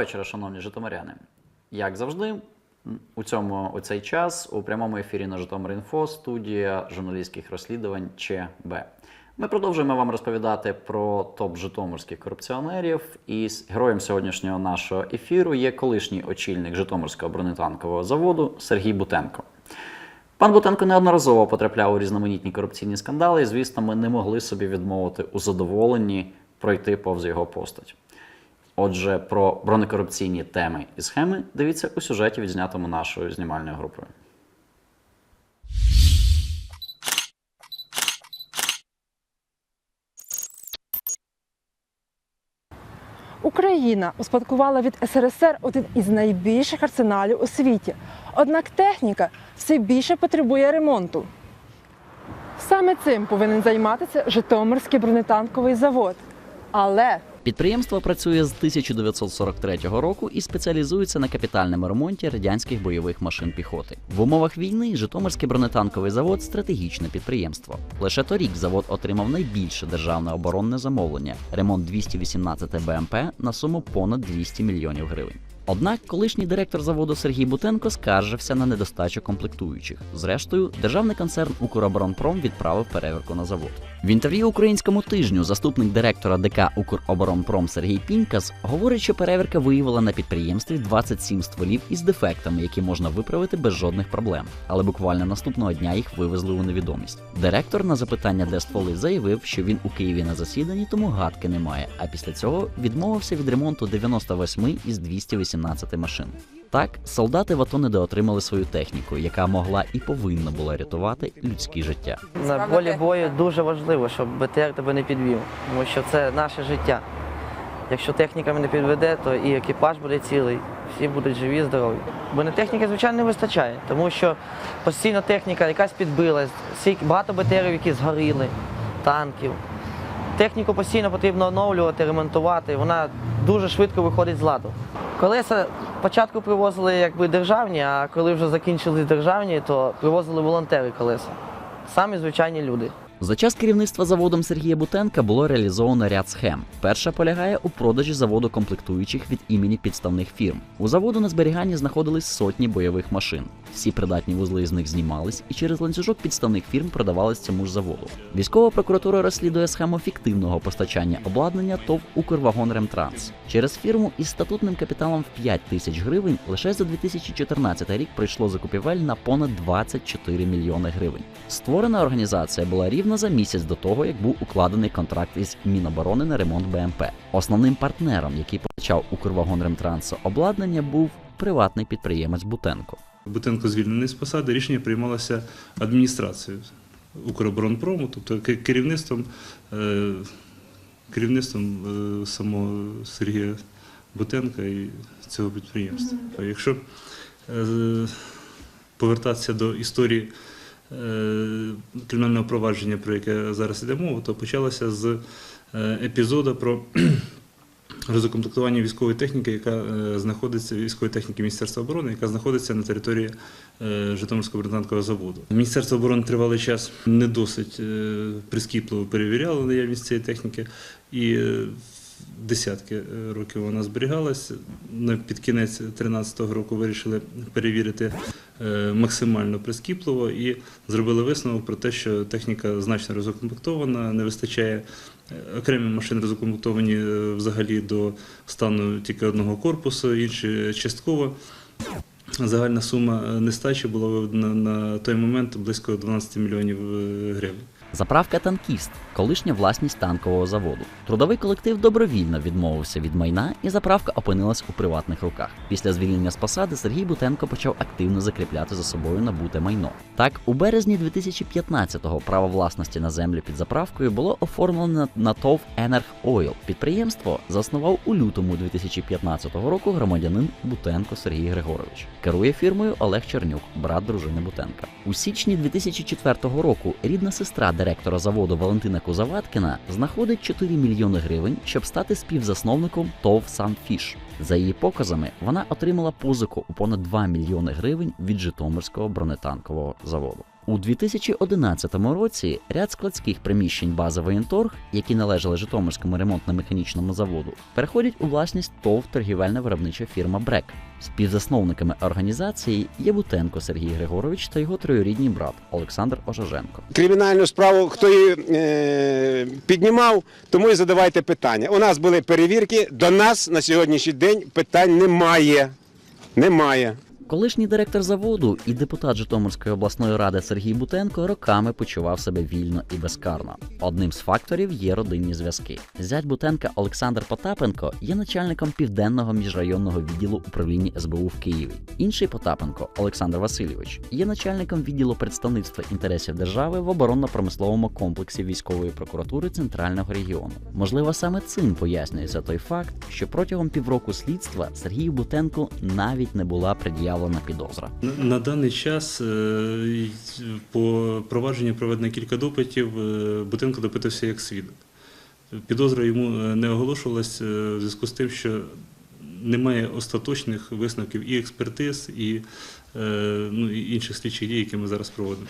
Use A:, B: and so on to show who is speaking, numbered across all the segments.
A: Вечора, шановні житомиряни. Як завжди, у цьому у цей час у прямому ефірі на Житомир.Інфо студія журналістських розслідувань ЧБ. Ми продовжуємо вам розповідати про топ житомирських корупціонерів. І героєм сьогоднішнього нашого ефіру є колишній очільник Житомирського бронетанкового заводу Сергій Бутенко. Пан Бутенко неодноразово потрапляв у різноманітні корупційні скандали, і, звісно, ми не могли собі відмовити у задоволенні пройти повз його постать. Отже, про бронекорупційні теми і схеми дивіться у сюжеті, відзнятому нашою знімальною групою.
B: Україна успадкувала від СРСР один із найбільших арсеналів у світі. Однак техніка все більше потребує ремонту. Саме цим повинен займатися Житомирський бронетанковий завод. Але
A: Підприємство працює з 1943 року і спеціалізується на капітальному ремонті радянських бойових машин піхоти. В умовах війни Житомирський бронетанковий завод стратегічне підприємство. Лише торік завод отримав найбільше державне оборонне замовлення ремонт 218 БМП на суму понад 200 мільйонів гривень. Однак колишній директор заводу Сергій Бутенко скаржився на недостачу комплектуючих. Зрештою, державний концерн Укроборонпром відправив перевірку на завод. В інтерв'ю українському тижню заступник директора ДК Укроборонпром Сергій Пінькас говорить, що перевірка виявила на підприємстві 27 стволів із дефектами, які можна виправити без жодних проблем. Але буквально наступного дня їх вивезли у невідомість. Директор на запитання, де стволи, заявив, що він у Києві на засіданні, тому гадки немає. А після цього відмовився від ремонту 98 із 218 машин. Так, солдати в АТО недоотримали свою техніку, яка могла і повинна була рятувати людські життя.
C: На полі бою дуже важливо, щоб БТР тебе не підвів, тому що це наше життя. Якщо техніка мене підведе, то і екіпаж буде цілий, всі будуть живі, здорові. Бронетехніки, звичайно, не вистачає, тому що постійно техніка якась підбилась, багато БТРів, які згоріли, танків. Техніку постійно потрібно оновлювати, ремонтувати, вона дуже швидко виходить з ладу. Колеса спочатку привозили якби державні, а коли вже закінчили державні, то привозили волонтери колеса. Самі звичайні люди.
A: За час керівництва заводом Сергія Бутенка було реалізовано ряд схем. Перша полягає у продажі заводу комплектуючих від імені підставних фірм. У заводу на зберіганні знаходились сотні бойових машин. Всі придатні вузли з них знімались і через ланцюжок підставних фірм продавались цьому ж заводу. Військова прокуратура розслідує схему фіктивного постачання обладнання ТОВ «Укрвагонремтранс». Через фірму із статутним капіталом в 5 тисяч гривень лише за 2014 рік прийшло закупівель на понад 24 мільйони гривень. Створена організація була рівно за місяць до того, як був укладений контракт із Міноборони на ремонт БМП. Основним партнером, який постачав Укрвагонремтрансу обладнання, був приватний підприємець Бутенко.
D: Бутенко звільнений з посади, рішення приймалося адміністрацією Укроборонпрому, тобто керівництвом, е, керівництвом е, самого Сергія Бутенка і цього підприємства. Якщо е, повертатися до історії кримінального провадження, про яке зараз йде мова, то почалося з е, епізоду про розукомплектування військової техніки, яка е, знаходиться військової техніки Міністерства оборони, яка знаходиться на території е, Житомирського бронетанкового заводу. Міністерство оборони тривалий час не досить е, прискіпливо перевіряло наявність цієї техніки, і е, десятки е, років вона зберігалась. Під кінець 2013 року вирішили перевірити е, максимально прискіпливо і зробили висновок про те, що техніка значно розукомплектована, не вистачає. Е, Окремі машини розукомплектовані е, взагалі до стану тільки одного корпусу, інші частково. Загальна сума нестачі була виведена на той момент близько 12 мільйонів гривень.
A: Заправка танкіст, колишня власність танкового заводу. Трудовий колектив добровільно відмовився від майна, і заправка опинилась у приватних руках. Після звільнення з посади Сергій Бутенко почав активно закріпляти за собою набуте майно. Так, у березні 2015-го право власності на землю під заправкою було оформлено на ТОВ Енерг Ойл. Підприємство заснував у лютому 2015 року громадянин Бутенко Сергій Григорович. Керує фірмою Олег Чернюк, брат дружини Бутенка. У січні 2004 року рідна сестра директора заводу Валентина Кузаваткіна знаходить 4 мільйони гривень, щоб стати співзасновником ТОВ «Санфіш». За її показами, вона отримала позику у понад 2 мільйони гривень від Житомирського бронетанкового заводу. У У 2011 році ряд складських приміщень бази «Воєнторг», які належали Житомирському ремонтно-механічному заводу, переходять у власність ТОВ торгівельна виробнича фірма Брек. Співзасновниками організації є Бутенко Сергій Григорович та його троюрідній брат Олександр Ожеженко.
E: Кримінальну справу, хто її е, піднімав, тому і задавайте питання. У нас були перевірки, до нас на сьогоднішній день питань немає. Немає.
A: Колишній директор заводу і депутат Житомирської обласної ради Сергій Бутенко роками почував себе вільно і безкарно. Одним з факторів є родинні зв'язки. Зять Бутенка Олександр Потапенко є начальником південного міжрайонного відділу управління СБУ в Києві. Інший Потапенко Олександр Васильович є начальником відділу представництва інтересів держави в оборонно-промисловому комплексі військової прокуратури центрального регіону. Можливо, саме цим пояснюється той факт, що протягом півроку слідства Сергію Бутенку навіть не була пред'явлена підозра.
D: На- даний час е, по провадженню проведено кілька допитів. е, Бутенко допитався як свідок. Підозра йому е, не оголошувалась в зв'язку з тим, що немає остаточних висновків і експертиз, і, ну, і інших слідчих дій, які ми зараз проводимо.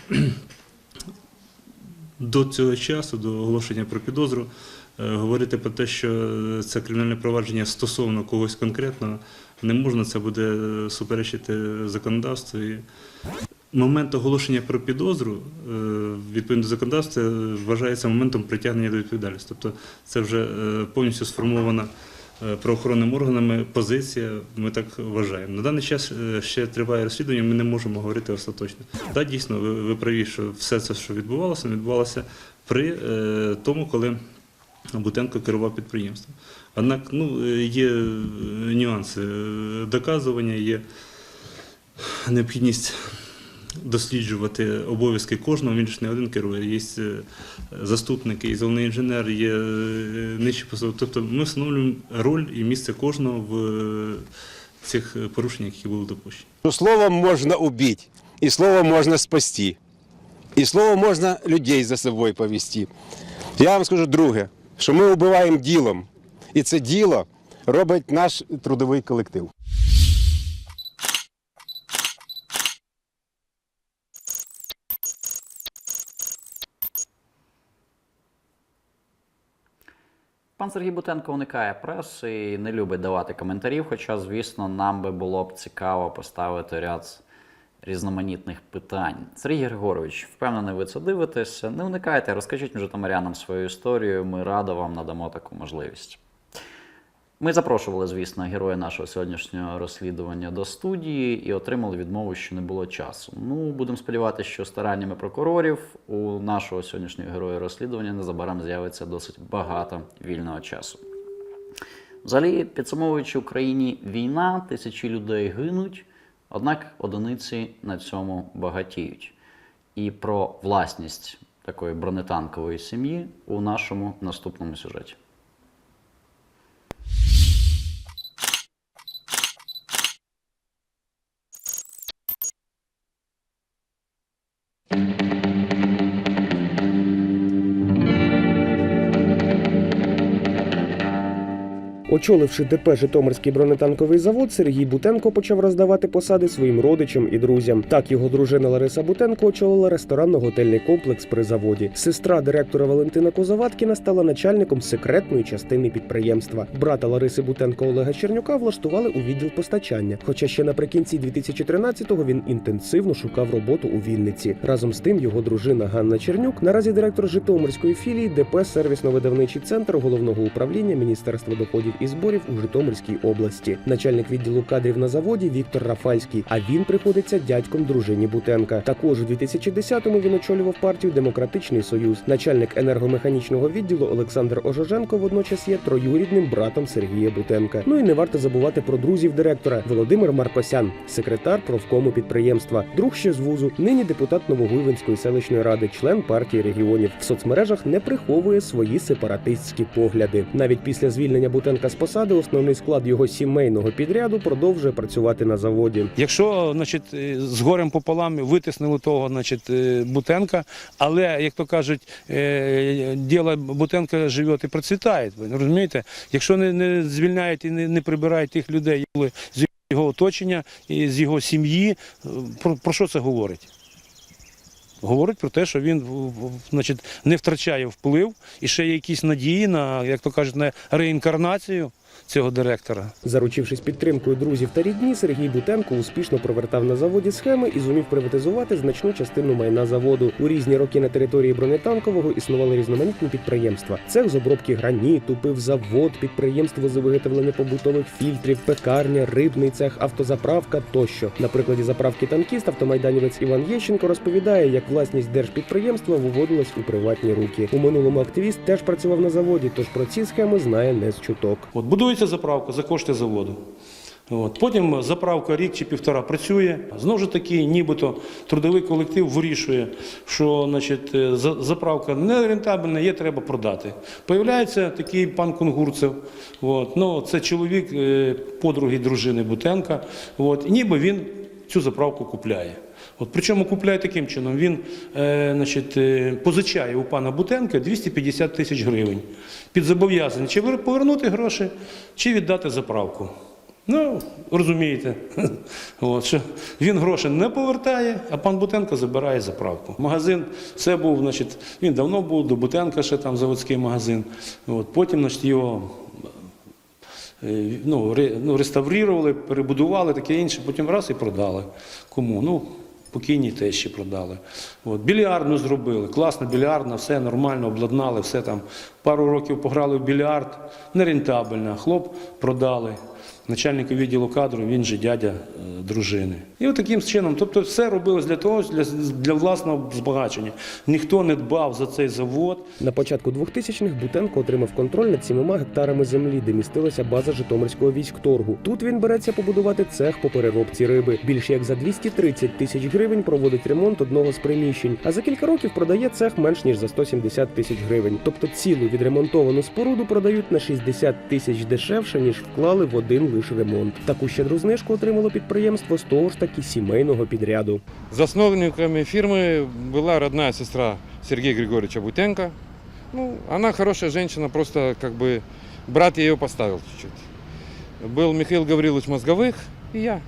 D: До цього часу, до оголошення про підозру, говорити про те, що це кримінальне провадження стосовно когось конкретного, не можна, це буде суперечити законодавству. Момент оголошення про підозру е, відповідно до законодавства вважається моментом притягнення до відповідальності. Тобто це вже е, повністю сформована е, правоохоронними органами позиція, ми так вважаємо. На даний час ще триває розслідування, ми не можемо говорити остаточно. Так, дійсно, ви, ви праві, що все це, що відбувалося, відбувалося при тому, коли Бутенко керував підприємством. Однак ну, є е, нюанси доказування, є необхідність досліджувати обов'язки кожного, він ж не один керує. Є е, заступники, є головний інженер, є е, нижчі посади. Тобто ми встановлюємо роль і місце кожного в цих порушеннях, які були допущені.
E: Що Словом можна убити, і словом можна спасти, і словом можна людей за собою повести. Я вам скажу друге, що ми вбиваємо ділом, і це діло робить наш трудовий колектив.
A: Пан Сергій Бутенко уникає преси і не любить давати коментарів. Хоча, звісно, нам би було б цікаво поставити ряд різноманітних питань. Сергій Григорович, впевнений, ви це дивитеся. Не уникайте, розкажіть житомирянам свою історію. Ми радо вам надамо таку можливість. Ми запрошували, звісно, героя нашого сьогоднішнього розслідування до студії і отримали відмову, що не було часу. Ну, будемо сподіватися, що стараннями прокурорів у нашого сьогоднішнього героя розслідування незабаром з'явиться досить багато вільного часу. Взагалі, підсумовуючи Україні війна, тисячі людей гинуть, однак одиниці на цьому багатіють. І про власність такої бронетанкової сім'ї у нашому наступному сюжеті.
F: Очоливши ДП Житомирський бронетанковий завод, Сергій Бутенко почав роздавати посади своїм родичам і друзям. Так його дружина Лариса Бутенко очолила ресторанно-готельний комплекс при заводі. Сестра директора Валентина Козаваткіна стала начальником секретної частини підприємства. Брата Лариси Бутенко Олега Чернюка влаштували у відділ постачання. Хоча ще наприкінці 2013-го він інтенсивно шукав роботу у Вінниці. Разом з тим його дружина Ганна Чернюк наразі директор Житомирської філії ДП сервісно-видавничий центр головного управління Міністерства доходів і зборів у Житомирській області. Начальник відділу кадрів на заводі Віктор Рафальський. А він приходиться дядьком дружині Бутенка. Також у 2010-му він очолював партію Демократичний Союз. Начальник енергомеханічного відділу Олександр Ожеженко водночас є троюрідним братом Сергія Бутенка. Ну і не варто забувати про друзів директора Володимир Маркосян, секретар профкому підприємства, друг ще з вузу, нині депутат Новогуйвинської селищної ради, член партії регіонів. В соцмережах не приховує свої сепаратистські погляди. Навіть після звільнення Бутенка з посади основний склад його сімейного підряду продовжує працювати на заводі.
G: Якщо значить, е, з горем пополам витиснили того значить, е, Бутенка, але, як то кажуть, е, діло Бутенка живе і процвітає. Розумієте? Якщо не, не звільняють і не, не прибирають тих людей, з його оточення і з його сім'ї, про, про що це говорить? Говорить про те, що він значить, не втрачає вплив і ще є якісь надії на, як то кажуть, на реінкарнацію цього директора.
F: Заручившись підтримкою друзів та рідні, Сергій Бутенко успішно провертав на заводі схеми і зумів приватизувати значну частину майна заводу. У різні роки на території бронетанкового існували різноманітні підприємства: цех з обробки граніту, пивзавод, підприємство з виготовлення побутових фільтрів, пекарня, рибний цех, автозаправка тощо. На прикладі заправки танкіст автомайданівець Іван Єщенко розповідає, як власність держпідприємства виводилась у приватні руки. У минулому активіст теж працював на заводі, тож про ці схеми знає не з чуток.
G: От будується заправка за кошти заводу. От. Потім заправка рік чи півтора працює. Знову ж таки, нібито трудовий колектив вирішує, що значить, е, заправка не рентабельна, є треба продати. Появляється такий пан Кунгурцев. От. Ну, це чоловік е, подруги дружини Бутенка. От. Ніби він цю заправку купляє. От, причому купляє таким чином. Він е, значить, е, позичає у пана Бутенка 250 тисяч гривень під зобов'язання чи повернути гроші, чи віддати заправку. Ну, розумієте, От, що він гроші не повертає, а пан Бутенко забирає заправку. Магазин це був, значить, він давно був, до Бутенка ще там заводський магазин. От, потім значить, його е, ну, ну, реставрували, перебудували, таке інше, потім раз і продали. Кому? Ну, покійній тещі продали. От, більярдну зробили, класна більярдна, все нормально, обладнали, все там. Пару років пограли в більярд, нерентабельно, хлоп продали. Начальник відділу кадру, він же дядя е, дружини. І от таким чином, тобто все робилось для того, для, для власного збагачення. Ніхто не дбав за цей завод.
F: На початку 2000-х Бутенко отримав контроль над сімома гектарами землі, де містилася база Житомирського військторгу. Тут він береться побудувати цех по переробці риби. Більше як за 230 тисяч гривень проводить ремонт одного з приміщень, а за кілька років продає цех менш ніж за 170 тисяч гривень. Тобто цілу відремонтовану споруду продають на 60 тисяч дешевше, ніж вклали в один лише ремонт. Таку щедру знижку отримало підприємство з того ж таки сімейного підряду.
H: Засновниками фирмы была родная сестра Сергея Григорьевича Бутенко. Ну, она хорошая женщина, просто как бы брат ее поставил чуть-чуть. Был Михаил Гаврилович Мозговых и я.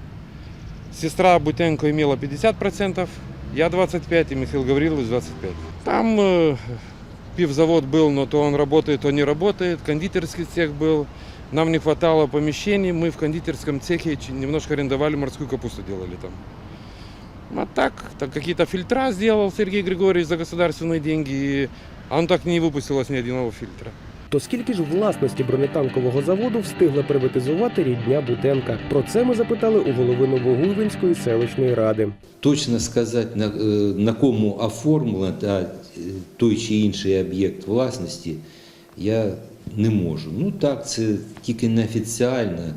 H: Сестра Бутенко имела 50%, я 25% и Михаил Гаврилович 25%. Там э, пивзавод был, но то он работает, то не работает. Кондитерский цех был. Нам не хватало помещений, мы в кондитерском цехе ч- немножко арендовали, морскую капусту делали там. А так, так какие-то фильтра сделал Сергей Григорьевич за государственные деньги, и- а он так не выпустилось ни одного фильтра.
F: То скільки ж власності бронетанкового заводу встигла приватизувати рідня Бутенка? Про це ми запитали у голови Новогуйвинської селищної ради.
I: Точно сказати, на, е, на кому оформлено та, е, той чи інший об'єкт власності, я не можу. Ну так, це тільки неофіціально.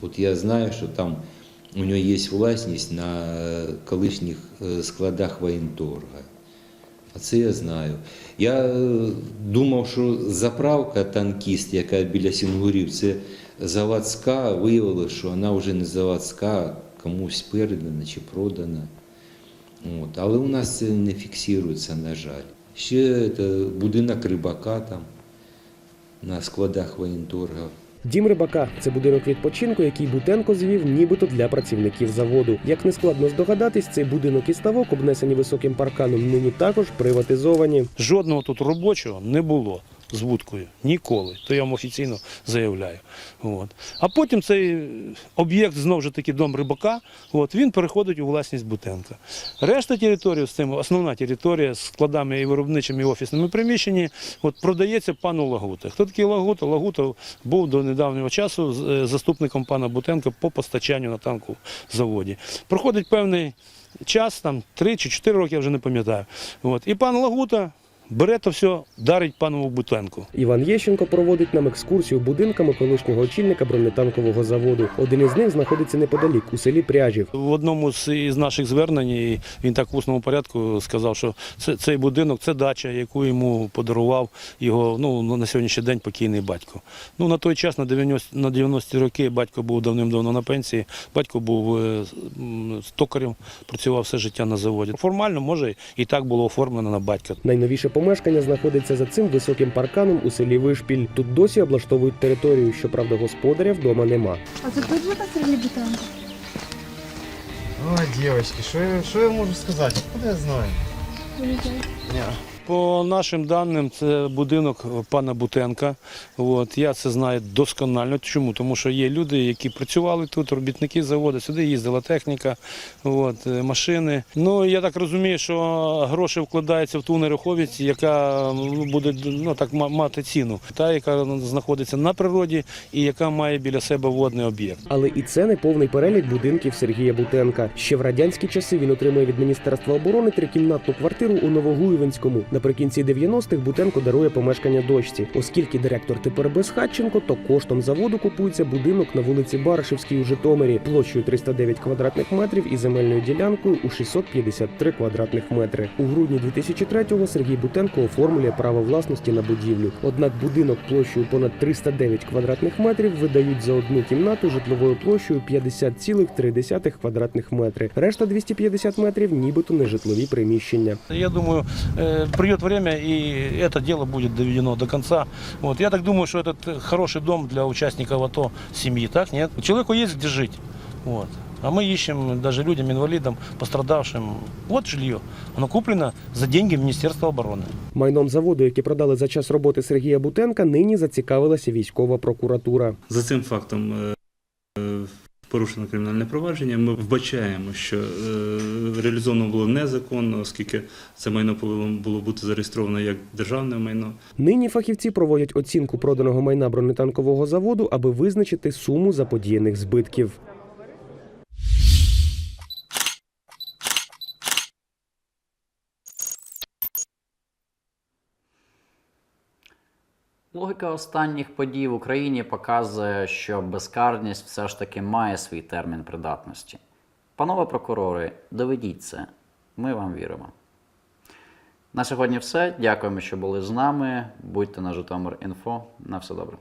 I: От я знаю, що там у нього є власність на колишніх е, складах воєнторга. А це я знаю. Я е, думав, що заправка танкіст, яка біля Сінгурів, це заводська, виявилося, що вона вже не заводська, комусь передана чи продана. От. Але у нас це не фіксується, на жаль. Ще це, будинок рибака там на складах воєнтурга
F: Дім рибака це будинок відпочинку, який Бутенко звів нібито для працівників заводу. Як не складно здогадатись, цей будинок і ставок, обнесені високим парканом, нині також приватизовані.
G: Жодного тут робочого не було з вудкою ніколи. То я вам офіційно заявляю. От. А потім цей об'єкт, знову ж таки, дом рибака, от, він переходить у власність Бутенка. Решта території, з цим, основна територія з складами і виробничими і офісними приміщеннями, продається пану Лагута. Хто такий Лагута? Лагута був до недавнього часу е, заступником пана Бутенка по постачанню на танку заводі. Проходить певний час, там 3 чи 4 роки, я вже не пам'ятаю. І пан Лагута бере то все, дарить панову Бутенку.
F: Іван Єщенко проводить нам екскурсію будинками колишнього очільника бронетанкового заводу. Один із них знаходиться неподалік у селі Пряжів.
G: В одному з із наших звернень він так в усному порядку сказав, що це, цей будинок це дача, яку йому подарував його ну, на сьогоднішній день покійний батько. Ну, на той час, на 90, на 90-ті роки, батько був давним-давно на пенсії, батько був е, м, токарем, працював все життя на заводі. Формально, може, і так було оформлено на батька.
F: Найновіше помешкання знаходиться за цим високим парканом у селі Вишпіль. Тут досі облаштовують територію, щоправда, господаря вдома нема.
J: А це тут живе Сергій Бутенко? Ой, дівчатки, що я, що я можу сказати? Куди я знаю? Ні.
G: По нашим даним, це будинок пана Бутенка. От, я це знаю досконально. Чому? Тому що є люди, які працювали тут, робітники заводу, сюди їздила техніка, от, е, машини. Ну, я так розумію, що гроші вкладаються в ту нерухомість, яка буде ну, так, ма- мати ціну. Та, яка знаходиться на природі і яка має біля себе водний об'єкт.
F: Але і це не повний перелік будинків Сергія Бутенка. Ще в радянські часи він отримує від Міністерства оборони трикімнатну квартиру у Новогуєвинському. Наприкінці 90-х Бутенко дарує помешкання дочці. Оскільки директор тепер безхатченко, то коштом заводу купується будинок на вулиці Баришевській у Житомирі площею 309 квадратних метрів і земельною ділянкою у 653 квадратних метри. У грудні 2003-го Сергій Бутенко оформлює право власності на будівлю. Однак будинок площею понад 309 квадратних метрів видають за одну кімнату житловою площею 50,3 квадратних метри. Решта 250 метрів нібито нежитлові приміщення.
G: Я думаю, э, придет время, и это дело будет доведено до конца. Вот. Я так думаю, что этот э, хороший дом для участников АТО семьи, так нет? Человеку есть где жить. Вот. А мы ищем даже людям, инвалидам, пострадавшим. Вот жилье. Оно куплено за деньги Министерства обороны.
F: Майном заводу, яке продали за час роботи Сергія Бутенка, нині зацікавилася військова прокуратура.
D: За цим фактом е, е, порушено кримінальне провадження. Ми вбачаємо, що е, реалізовано було незаконно, оскільки це майно повинно було бути зареєстровано як державне майно.
F: Нині фахівці проводять оцінку проданого майна бронетанкового заводу, аби визначити суму заподіяних збитків.
A: Логіка останніх подій в Україні показує, що безкарність все ж таки має свій термін придатності. Панове прокурори, доведіть це. Ми вам віримо. На сьогодні все. Дякуємо, що були з нами. Будьте на Житомир.Інфо. На все добре.